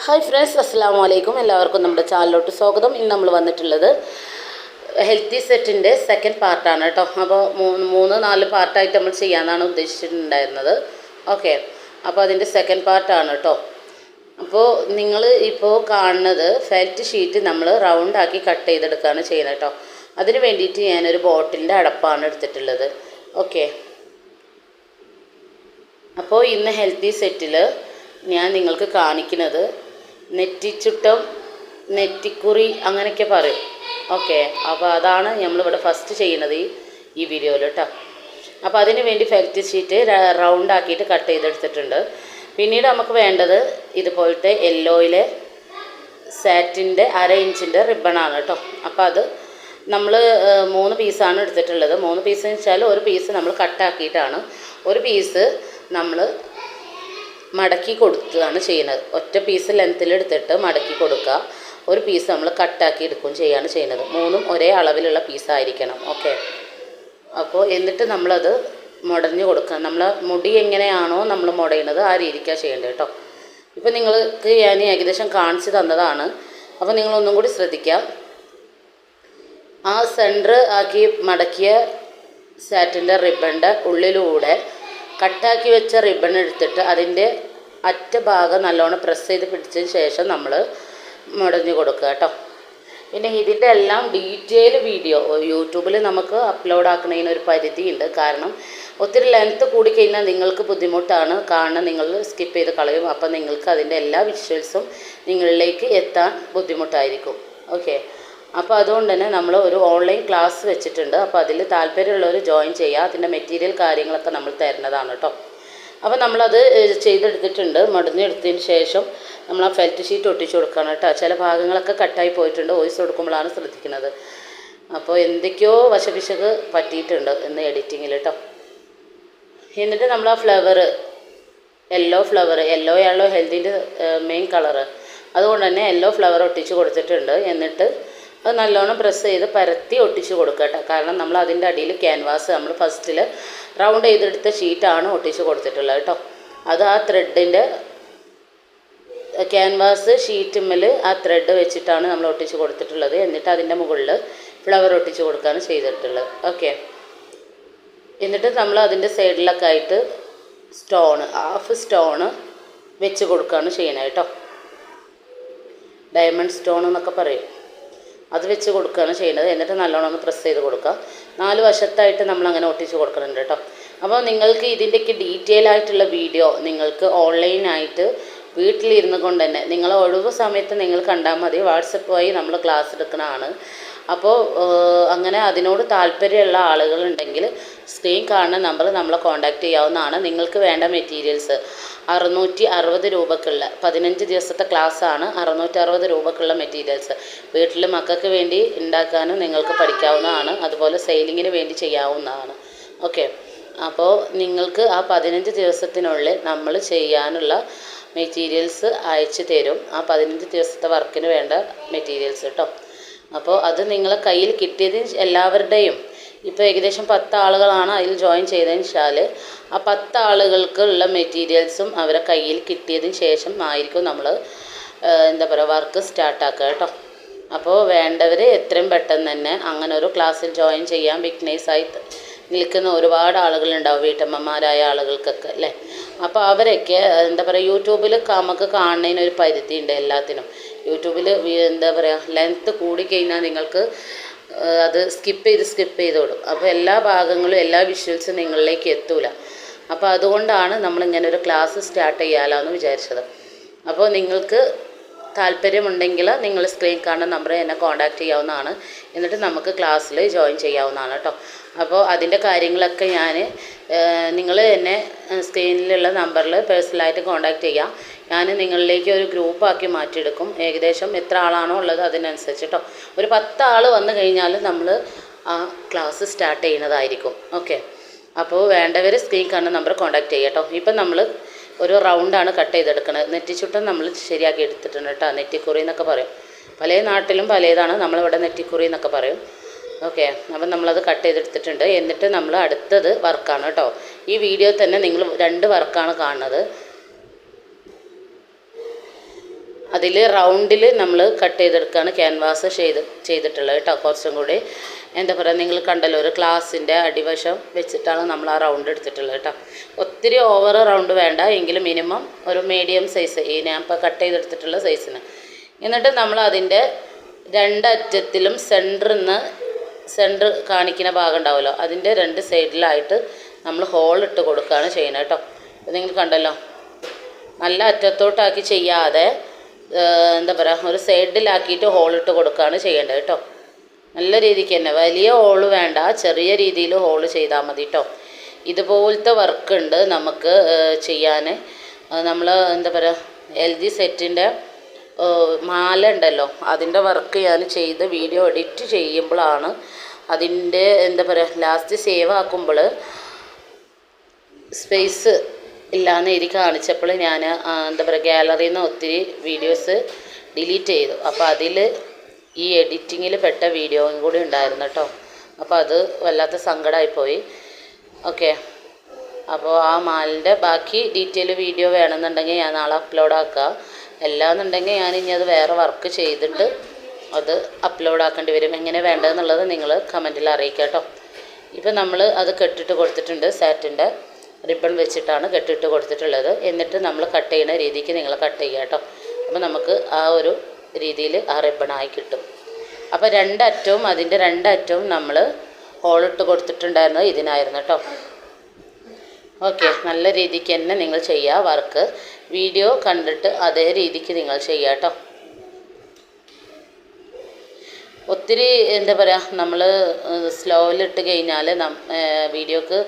Hi friends അസ്സാം വലൈക്കും എല്ലാവർക്കും നമ്മുടെ ചാനലിലോട്ട് സ്വാഗതം. ഇന്ന് നമ്മൾ വന്നിട്ടുള്ളത് ഹെൽത്തി സെറ്റിന്റെ സെക്കൻഡ് പാർട്ടാണ് കേട്ടോ. അപ്പോൾ മൂന്ന് മൂന്ന് നാല് പാർട്ടായിട്ട് നമ്മൾ ചെയ്യാമെന്നാണ് ഉദ്ദേശിച്ചിട്ടുണ്ടായിരുന്നത്. ഓക്കെ അപ്പോൾ അതിന്റെ സെക്കൻഡ് പാർട്ടാണ് കേട്ടോ. അപ്പോൾ നിങ്ങൾ ഇപ്പോൾ കാണുന്നത് ഫെൽറ്റ് ഷീറ്റ് നമ്മൾ റൗണ്ടാക്കി കട്ട് ചെയ്തെടുക്കുകയാണ് ചെയ്യുന്നത് കേട്ടോ. അതിന് വേണ്ടിയിട്ട് ഞാനൊരു ബോട്ടിലിന്റെ അടപ്പാണ് എടുത്തിട്ടുള്ളത്. ഓക്കെ അപ്പോൾ ഇന്ന് ഹെൽത്തി സെറ്റിൽ ഞാൻ നിങ്ങൾക്ക് കാണിക്കുന്നത് നെറ്റിച്ചുട്ടം നെറ്റിക്കുറി അങ്ങനെയൊക്കെ പറയും. ഓക്കെ അപ്പോൾ അതാണ് നമ്മളിവിടെ ഫസ്റ്റ് ചെയ്യുന്നത് ഈ ഈ വീഡിയോയിൽ കേട്ടോ അപ്പോൾ അതിന് വേണ്ടി ഫെൽറ്റ് ഷീറ്റ് റൗണ്ട് ആക്കിയിട്ട് കട്ട് ചെയ്തെടുത്തിട്ടുണ്ട്. പിന്നീട് നമുക്ക് വേണ്ടത് ഇതുപോലത്തെ യെല്ലോയിലെ സാറ്റിന്റെ അര ഇഞ്ചിന്റെ റിബണാണ് കേട്ടോ അപ്പോൾ അത് നമ്മൾ മൂന്ന് പീസാണ് എടുത്തിട്ടുള്ളത്. മൂന്ന് പീസ് വെച്ചാൽ ഒരു പീസ് നമ്മൾ കട്ടാക്കിയിട്ടാണ് ഒരു പീസ് നമ്മൾ മടക്കി കൊടുക്കുകയാണ് ചെയ്യുന്നത്. ഒറ്റ പീസ് ലെങ്ത്തിൽ മടക്കി കൊടുക്കുക. ഒരു പീസ് നമ്മൾ കട്ടാക്കി എടുക്കുകയും ചെയ്യുകയാണ് ചെയ്യുന്നത്. മൂന്നും ഒരേ അളവിലുള്ള പീസായിരിക്കണം ഓക്കെ അപ്പോൾ എന്നിട്ട് നമ്മളത് മുടഞ്ഞു കൊടുക്കുക. നമ്മൾ മുടി എങ്ങനെയാണോ നമ്മൾ മുടയുന്നത് ആ രീതിക്കാണ് ചെയ്യേണ്ടത് കേട്ടോ. ഇപ്പം നിങ്ങൾക്ക് ഞാൻ ഏകദേശം കാണിച്ചു തന്നതാണ്. അപ്പോൾ നിങ്ങളൊന്നും കൂടി ശ്രദ്ധിക്കാം ആ സെന്റർ ആക്കി മടക്കിയ സാറ്റിന്റെ റിബണിന്റെ ഉള്ളിലൂടെ കട്ടാക്കി വെച്ച റിബൺ എടുത്തിട്ട് അതിന്റെ അറ്റ ഭാഗം നല്ലോണം പ്രസ് ചെയ്ത് പിടിച്ചതിന് ശേഷം നമ്മൾ മുടഞ്ഞു കൊടുക്കുക കേട്ടോ. പിന്നെ ഇതിന്റെ എല്ലാം ഡീറ്റെയിൽ വീഡിയോ യൂട്യൂബിൽ നമുക്ക് അപ്ലോഡ് ആക്കുന്നതിന് ഒരു പരിധിയുണ്ട്. കാരണം ഒത്തിരി ലെങ്ത്ത് കൂടിക്കഴിഞ്ഞാൽ നിങ്ങൾക്ക് ബുദ്ധിമുട്ടാണ്. കാണാൻ നിങ്ങൾ സ്കിപ്പ് ചെയ്ത് കളയും. അപ്പം നിങ്ങൾക്ക് അതിന്റെ എല്ലാ വിഷ്വൽസും നിങ്ങളിലേക്ക് എത്താൻ ബുദ്ധിമുട്ടായിരിക്കും. ഓക്കെ അപ്പോൾ അതുകൊണ്ട് തന്നെ നമ്മൾ ഒരു ഓൺലൈൻ ക്ലാസ് വെച്ചിട്ടുണ്ട്. അപ്പോൾ അതിൽ താല്പര്യമുള്ളവർ ജോയിൻ ചെയ്യുക. അതിന്റെ മെറ്റീരിയൽ കാര്യങ്ങളൊക്കെ നമ്മൾ തരുന്നതാണ് കേട്ടോ. അപ്പോൾ നമ്മളത് ചെയ്തെടുത്തിട്ടുണ്ട്. മടഞ്ഞെടുത്തതിന് ശേഷം നമ്മൾ ആ ഫെൽറ്റ് ഷീറ്റ് ഒട്ടിച്ചു കൊടുക്കണം കേട്ടോ. ചില ഭാഗങ്ങളൊക്കെ കട്ടായി പോയിട്ടുണ്ട്. വോയിസ് കൊടുക്കുമ്പോഴാണ് ശ്രദ്ധിക്കുന്നത്. അപ്പോൾ എന്തൊക്കെയോ വശപിശക് പറ്റിയിട്ടുണ്ട് ഇന്ന് എഡിറ്റിങ്ങിൽ കേട്ടോ. എന്നിട്ട് നമ്മൾ ആ flower yellow flower yellow yellow ഹെൽത്തിന്റെ മെയിൻ കളറ് അതുകൊണ്ട് തന്നെ യെല്ലോ ഫ്ലവർ ഒട്ടിച്ച് കൊടുത്തിട്ടുണ്ട്. എന്നിട്ട് അത് നല്ലോണം പ്രസ് ചെയ്ത് പരത്തി ഒട്ടിച്ച് കൊടുക്കുക കാരണം നമ്മൾ അതിന്റെ അടിയിൽ ക്യാൻവാസ് നമ്മൾ ഫസ്റ്റിൽ റൗണ്ട് ചെയ്തെടുത്ത ഷീറ്റാണ് ഒട്ടിച്ച് കൊടുത്തിട്ടുള്ളത് കേട്ടോ അത് ആ ത്രെഡിന്റെ ക്യാൻവാസ് ഷീറ്റുമ്മൽ ആ ത്രെഡ് വെച്ചിട്ടാണ് നമ്മൾ ഒട്ടിച്ച് കൊടുത്തിട്ടുള്ളത്. എന്നിട്ട് അതിന്റെ മുകളിൽ ഫ്ലവർ ഒട്ടിച്ച് കൊടുക്കുകയാണ് ചെയ്തിട്ടുള്ളത്. ഓക്കെ എന്നിട്ട് നമ്മൾ അതിന്റെ സൈഡിലൊക്കെ ആയിട്ട് സ്റ്റോണ് ഹാഫ് സ്റ്റോണ് വെച്ച് കൊടുക്കുകയാണ് ചെയ്യണേ കേട്ടോ ഡയമണ്ട് സ്റ്റോൺ എന്നൊക്കെ പറയും. അത് വെച്ച് കൊടുക്കുകയാണ് ചെയ്യുന്നത്. എന്നിട്ട് നല്ലോണം ഒന്ന് പ്രസ് ചെയ്ത് കൊടുക്കുക. നാല് വശത്തായിട്ട് നമ്മൾ അങ്ങനെ ഒട്ടിച്ച് കൊടുക്കുന്നുണ്ട് കേട്ടോ. അപ്പോൾ നിങ്ങൾക്ക് ഇതിന്റെയൊക്കെ ഡീറ്റെയിൽ ആയിട്ടുള്ള വീഡിയോ നിങ്ങൾക്ക് ഓൺലൈനായിട്ട് വീട്ടിലിരുന്ന് കൊണ്ട് തന്നെ നിങ്ങൾ ഒഴിവ് സമയത്ത് നിങ്ങൾ കണ്ടാൽ മതി. വാട്സപ്പ് വഴി നമ്മൾ ക്ലാസ് എടുക്കുന്നതാണ് അപ്പോൾ അങ്ങനെ അതിനോട് താല്പര്യമുള്ള ആളുകളുണ്ടെങ്കിൽ സ്ക്രീൻ കാണുന്ന നമ്പർ നമ്മളെ കോൺടാക്റ്റ് ചെയ്യാവുന്നതാണ്. നിങ്ങൾക്ക് വേണ്ട മെറ്റീരിയൽസ്. അറുന്നൂറ്റി അറുപത് രൂപക്കുള്ള പതിനഞ്ച് ദിവസത്തെ ക്ലാസ്സാണ് അറുന്നൂറ്റി അറുപത് രൂപക്കുള്ള മെറ്റീരിയൽസ്. വീട്ടിൽ മക്കൾക്ക് വേണ്ടി ഉണ്ടാക്കാനും നിങ്ങൾക്ക് പഠിക്കാവുന്നതാണ്. അതുപോലെ സെയിലിങ്ങിന് വേണ്ടി ചെയ്യാവുന്നതാണ്. ഓക്കെ. അപ്പോൾ നിങ്ങൾക്ക് ആ പതിനഞ്ച് ദിവസത്തിനുള്ളിൽ നമ്മൾ ചെയ്യാനുള്ള മെറ്റീരിയൽസ് അയച്ചു തരും. ആ പതിനഞ്ച് ദിവസത്തെ വർക്കിന് വേണ്ട മെറ്റീരിയൽസ് കേട്ടോ. അപ്പോൾ അത് നിങ്ങളെ കയ്യിൽ കിട്ടിയത് എല്ലാവരുടെയും. ഇപ്പോൾ ഏകദേശം പത്ത് ആളുകളാണ് അതിൽ ജോയിൻ ചെയ്തതിന് വെച്ചാൽ ആ പത്ത് ആളുകൾക്കുള്ള മെറ്റീരിയൽസും അവരെ കയ്യിൽ കിട്ടിയതിന് ശേഷം ആയിരിക്കും നമ്മൾ എന്താ പറയുക വർക്ക് സ്റ്റാർട്ടാക്കുക കേട്ടോ. അപ്പോൾ വേണ്ടവർ എത്രയും പെട്ടെന്ന് തന്നെ അങ്ങനെ ഒരു ക്ലാസ്സിൽ ജോയിൻ ചെയ്യാൻ ബിഗ്നേഴ്സായി നിൽക്കുന്ന ഒരുപാട് ആളുകളുണ്ടാവും വീട്ടമ്മമാരായ ആളുകൾക്കൊക്കെ അല്ലേ? അപ്പോൾ അവരൊക്കെ എന്താ പറയുക യൂട്യൂബിൽ നമുക്ക് കാണുന്നതിന് ഒരു പരിധിയുണ്ട് എല്ലാത്തിനും. യൂട്യൂബിൽ എന്താ പറയുക ലെങ്ത്ത് കൂടിക്കഴിഞ്ഞാൽ നിങ്ങൾക്ക് അത് സ്കിപ്പ് ചെയ്ത് സ്കിപ്പ് ചെയ്ത് വിടും. അപ്പോൾ എല്ലാ ഭാഗങ്ങളും എല്ലാ വിഷ്വൽസും നിങ്ങളിലേക്ക് എത്തൂല. അപ്പോൾ അതുകൊണ്ടാണ് നമ്മളിങ്ങനെ ഒരു ക്ലാസ് സ്റ്റാർട്ട് ചെയ്യാലോ എന്ന് വിചാരിച്ചത്. അപ്പോൾ നിങ്ങൾക്ക് താല്പര്യമുണ്ടെങ്കിൽ നിങ്ങൾ സ്ക്രീൻ കാണുന്ന നമ്പറിൽ എന്നെ കോൺടാക്റ്റ് ചെയ്യാവുന്നതാണ്. എന്നിട്ട് നമുക്ക് ക്ലാസ്സിൽ ജോയിൻ ചെയ്യാവുന്നതാണ് കേട്ടോ അപ്പോൾ അതിന്റെ കാര്യങ്ങളൊക്കെ ഞാൻ നിങ്ങൾ എന്നെ സ്ക്രീനിലുള്ള നമ്പറിൽ പേഴ്സണലായിട്ട് കോൺടാക്റ്റ് ചെയ്യാം. ഞാൻ നിങ്ങളിലേക്ക് ഒരു ഗ്രൂപ്പാക്കി മാറ്റിയെടുക്കും. ഏകദേശം എത്ര ആളാണോ ഉള്ളത് അതിനനുസരിച്ച് കേട്ടോ ഒരു പത്ത് ആൾ വന്നു കഴിഞ്ഞാൽ നമ്മൾ ആ ക്ലാസ് സ്റ്റാർട്ട് ചെയ്യുന്നതായിരിക്കും. ഓക്കെ. അപ്പോൾ വേണ്ടവർ സ്ക്രീൻ കാണുന്ന നമ്പർ കോൺടാക്റ്റ് ചെയ്യാം കേട്ടോ ഇപ്പം നമ്മൾ ഒരു റൗണ്ടാണ് കട്ട് ചെയ്തെടുക്കുന്നത് നെറ്റിച്ചുട്ടം നമ്മൾ ശരിയാക്കി എടുത്തിട്ടുണ്ട് കേട്ടോ നെറ്റിക്കുറി എന്നൊക്കെ പറയും. പല നാട്ടിലും പലതാണ് നമ്മളിവിടെ നെറ്റിക്കുറി എന്നൊക്കെ പറയും. ഓക്കെ അപ്പം നമ്മളത് കട്ട് ചെയ്തെടുത്തിട്ടുണ്ട്. എന്നിട്ട് നമ്മൾ അടുത്തത് വർക്കാണ് കേട്ടോ. ഈ വീഡിയോ തന്നെ നിങ്ങൾ രണ്ട് വർക്കാണ് കാണുന്നത്. അതിൽ റൗണ്ടിൽ നമ്മൾ കട്ട് ചെയ്തെടുക്കുകയാണ് ക്യാൻവാസ് ചെയ്ത് ചെയ്തിട്ടുള്ളത് കേട്ടോ കുറച്ചും കൂടി. എന്താ പറയുക നിങ്ങൾ കണ്ടല്ലോ ഒരു ക്ലാസ്സിന്റെ അടിവശം വെച്ചിട്ടാണ് നമ്മൾ ആ റൗണ്ട് എടുത്തിട്ടുള്ളത് കേട്ടോ. ഒത്തിരി ഓവർ റൗണ്ട് വേണ്ട എങ്കിലും മിനിമം ഒരു മീഡിയം സൈസ് ഈ ഞാൻ ഇപ്പോൾ കട്ട് ചെയ്തെടുത്തിട്ടുള്ള സൈസിന് എന്നിട്ട് നമ്മൾ അതിന്റെ രണ്ടറ്റത്തിലും സെന്ററിൽ നിന്ന് സെന്റർ കാണിക്കുന്ന ഭാഗം ഉണ്ടാവുമല്ലോ. അതിന്റെ രണ്ട് സൈഡിലായിട്ട് നമ്മൾ ഹോൾ ഇട്ട് കൊടുക്കുകയാണ് ചെയ്യുന്നത് കേട്ടോ. അപ്പോൾ നിങ്ങൾ കണ്ടല്ലോ. നല്ല അറ്റത്തോട്ടാക്കി ചെയ്യാതെ എന്താ പറയുക ഒരു സൈഡിലാക്കിയിട്ട് ഹോൾ ഇട്ട് കൊടുക്കുകയാണ് ചെയ്യേണ്ടത് കേട്ടോ. നല്ല രീതിക്ക് തന്നെ. വലിയ ഹോൾ വേണ്ട. ചെറിയ രീതിയിൽ ഹോൾ ചെയ്താൽ മതി കേട്ടോ ഇതുപോലത്തെ വർക്ക് ഉണ്ട് നമുക്ക് ചെയ്യാൻ. നമ്മൾ എന്താ പറയുക എൽ ജി സെറ്റിന്റെ മാല ഉണ്ടല്ലോ. അതിന്റെ വർക്ക് ഞാൻ ചെയ്ത് വീഡിയോ എഡിറ്റ് ചെയ്യുമ്പോഴാണ് അതിന്റെ എന്താ പറയുക ലാസ്റ്റ് സേവ് ആക്കുമ്പോൾ സ്പേസ് ഇല്ലാന്ന് എഴുതി കാണിച്ചപ്പോൾ ഞാൻ എന്താ പറയുക ഗാലറിയിൽ നിന്ന് ഒത്തിരി വീഡിയോസ് ഡിലീറ്റ് ചെയ്തു. അപ്പോൾ അതിൽ ഈ എഡിറ്റിങ്ങിൽ പെട്ട വീഡിയോയും കൂടി ഉണ്ടായിരുന്നു കേട്ടോ അപ്പോൾ അത് വല്ലാത്ത സങ്കടമായിപ്പോയി ഓക്കെ അപ്പോൾ ആ മാലിന്റെ ബാക്കി ഡീറ്റെയിൽ വീഡിയോ വേണമെന്നുണ്ടെങ്കിൽ ഞാൻ നാളെ അപ്ലോഡ് ആക്കുക അല്ലാന്നുണ്ടെങ്കിൽ ഞാൻ ഇനി അത് വേറെ വർക്ക് ചെയ്തിട്ട് അത് അപ്ലോഡ് ആക്കേണ്ടി വരും. എങ്ങനെ വേണ്ടതെന്നുള്ളത് നിങ്ങൾ കമന്റിൽ അറിയിക്കുക കേട്ടോ ഇപ്പം നമ്മൾ അത് കെട്ടിട്ട് കൊടുത്തിട്ടുണ്ട് സാറ്റിന്റെ റിബൺ വെച്ചിട്ടാണ് കെട്ടിട്ട് കൊടുത്തിട്ടുള്ളത്. എന്നിട്ട് നമ്മൾ കട്ട് ചെയ്യുന്ന രീതിക്ക് നിങ്ങൾ കട്ട് ചെയ്യുക കേട്ടോ അപ്പോൾ നമുക്ക് ആ ഒരു രീതിയിൽ ആ റിബണായി കിട്ടും. അപ്പോൾ രണ്ടറ്റവും അതിന്റെ രണ്ടറ്റവും നമ്മൾ ഹോളിട്ട് കൊടുത്തിട്ടുണ്ടായിരുന്നത് ഇതിനായിരുന്നു കേട്ടോ ഓക്കെ നല്ല രീതിക്ക് തന്നെ നിങ്ങൾ ചെയ്യുക വർക്ക് വീഡിയോ കണ്ടിട്ട് അതേ രീതിക്ക് നിങ്ങൾ ചെയ്യുക കേട്ടോ ഒത്തിരി എന്താ പറയുക നമ്മൾ സ്ലോയിലിട്ട് കഴിഞ്ഞാൽ വീഡിയോക്ക്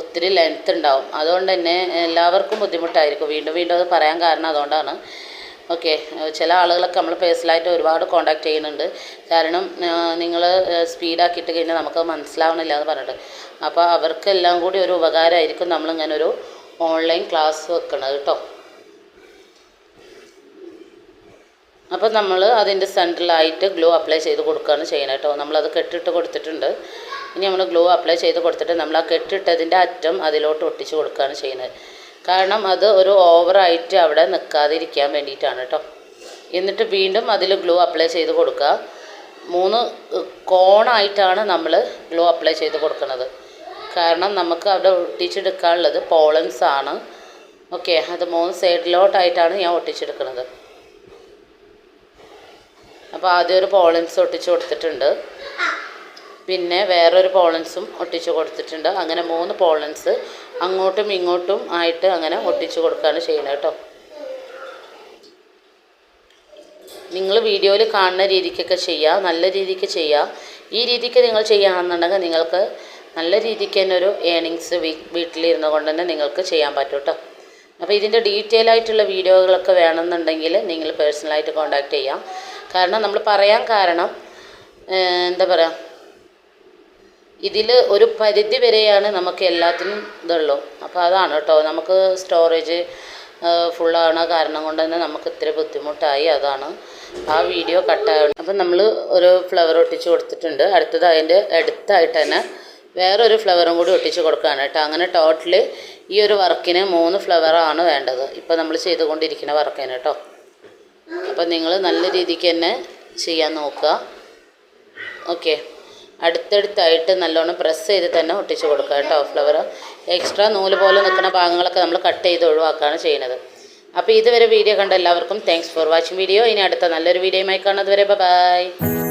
ഒത്തിരി ലെങ്ത് ഉണ്ടാവും അതുകൊണ്ട് തന്നെ എല്ലാവർക്കും ബുദ്ധിമുട്ടായിരിക്കും. വീണ്ടും വീണ്ടും അത് പറയാൻ കാരണം അതുകൊണ്ടാണ്. ഓക്കെ ചില ആളുകളൊക്കെ നമ്മൾ പേഴ്സണലായിട്ട് ഒരുപാട് കോണ്ടാക്ട് ചെയ്യുന്നുണ്ട്. കാരണം നിങ്ങൾ സ്പീഡാക്കിയിട്ട് കഴിഞ്ഞാൽ നമുക്ക് മനസ്സിലാവണില്ല എന്ന് പറഞ്ഞിട്ട്. അപ്പോൾ അവർക്കെല്ലാം കൂടി ഒരു ഉപകാരമായിരിക്കും നമ്മളിങ്ങനെ ഒരു ഓൺലൈൻ ക്ലാസ് വെക്കണത് കേട്ടോ. അപ്പോൾ നമ്മൾ അതിന്റെ സെന്ററിലായിട്ട് ഗ്ലോ അപ്ലൈ ചെയ്ത് കൊടുക്കുകയാണ് ചെയ്യുന്നത് കേട്ടോ. നമ്മളത് കെട്ടിട്ട് കൊടുത്തിട്ടുണ്ട്. ഇനി നമ്മൾ ഗ്ലോ അപ്ലൈ ചെയ്ത് കൊടുത്തിട്ട് നമ്മൾ ആ കെട്ടിട്ടതിന്റെ അറ്റം അതിലോട്ട് ഒട്ടിച്ച് കൊടുക്കുകയാണ് ചെയ്യുന്നത് കാരണം അത് ഒരു ഓവറായിട്ട് അവിടെ നിൽക്കാതിരിക്കാൻ വേണ്ടിയിട്ടാണ് കേട്ടോ എന്നിട്ട് വീണ്ടും അതിൽ ഗ്ലൂ അപ്ലൈ ചെയ്ത് കൊടുക്കുക. മൂന്ന് കോണായിട്ടാണ് നമ്മൾ ഗ്ലൂ അപ്ലൈ ചെയ്ത് കൊടുക്കുന്നത്. കാരണം നമുക്ക് അവിടെ ഒട്ടിച്ചെടുക്കാനുള്ളത് പോളൻസ് ആണ്. ഓക്കെ അത് മൂന്ന് സൈഡിലോട്ടായിട്ടാണ് ഞാൻ ഒട്ടിച്ചെടുക്കുന്നത്. അപ്പോൾ ആദ്യം ഒരു പോളൻസ് ഒട്ടിച്ച് കൊടുത്തിട്ടുണ്ട്. പിന്നെ വേറൊരു പോളൻസും ഒട്ടിച്ച് കൊടുത്തിട്ടുണ്ട്. അങ്ങനെ മൂന്ന് പോളൻസ് അങ്ങോട്ടും ഇങ്ങോട്ടും ആയിട്ട് അങ്ങനെ ഒട്ടിച്ചു കൊടുക്കുകയാണ് ചെയ്യുന്നത് കേട്ടോ. നിങ്ങൾ വീഡിയോയിൽ കാണുന്ന രീതിക്കൊക്കെ ചെയ്യുക നല്ല രീതിക്ക് ചെയ്യുക. ഈ രീതിക്ക് നിങ്ങൾ ചെയ്യുകയാണെന്നുണ്ടെങ്കിൽ നിങ്ങൾക്ക് നല്ല രീതിക്ക് തന്നെ ഒരു ഏണിങ്സ് വീട്ടിലിരുന്നു കൊണ്ട് തന്നെ നിങ്ങൾക്ക് ചെയ്യാൻ പറ്റും കേട്ടോ. അപ്പോൾ ഇതിന്റെ ഡീറ്റെയിൽ ആയിട്ടുള്ള വീഡിയോകളൊക്കെ വേണമെന്നുണ്ടെങ്കിൽ നിങ്ങൾ പേഴ്സണലായിട്ട് കോൺടാക്റ്റ് ചെയ്യാം. കാരണം നമ്മൾ പറയാൻ കാരണം എന്താ പറയുക ഇതിൽ ഒരു പരിധി വരെയാണ് നമുക്ക് എല്ലാത്തിനും ഇതുള്ളൂ. അപ്പോൾ അതാണ് കേട്ടോ. നമുക്ക് സ്റ്റോറേജ് ഫുള്ളാണ് കാരണം കൊണ്ട് തന്നെ നമുക്ക് ഇത്ര ബുദ്ധിമുട്ടായി. അതാണ് ആ വീഡിയോ കട്ടാകണം അപ്പം നമ്മൾ ഒരു ഫ്ലവർ ഒട്ടിച്ച് കൊടുത്തിട്ടുണ്ട്. അടുത്തത് അതിന്റെ അടുത്തായിട്ട് തന്നെ വേറൊരു ഫ്ലവറും കൂടി ഒട്ടിച്ച് കൊടുക്കുകയാണ് കേട്ടോ. അങ്ങനെ ടോട്ടൽ ഈ ഒരു വർക്കിന് മൂന്ന് ഫ്ലവറാണ് വേണ്ടത്. ഇപ്പോൾ നമ്മൾ ചെയ്തുകൊണ്ടിരിക്കുന്ന വർക്കിന് കേട്ടോ. അപ്പം നിങ്ങൾ നല്ല രീതിക്ക് തന്നെ ചെയ്യാൻ നോക്കുക. ഓക്കെ അടുത്തടുത്തായിട്ട് നല്ലോണം പ്രസ് ചെയ്ത് തന്നെ ഒട്ടിച്ച് കൊടുക്കുക കേട്ടോ ഫ്ലവർ എക്സ്ട്രാ നൂൽ പോലെ നിൽക്കുന്ന ഭാഗങ്ങളൊക്കെ നമ്മൾ കട്ട് ചെയ്ത് ഒഴിവാക്കുകയാണ് ചെയ്യുന്നത്. അപ്പോൾ ഇതുവരെ വീഡിയോ കണ്ട എല്ലാവർക്കും താങ്ക്സ് ഫോർ വാച്ചിങ് വീഡിയോ ഇനി അടുത്ത നല്ലൊരു വീഡിയോയുമായി കാണുന്നത് വരെ ബൈ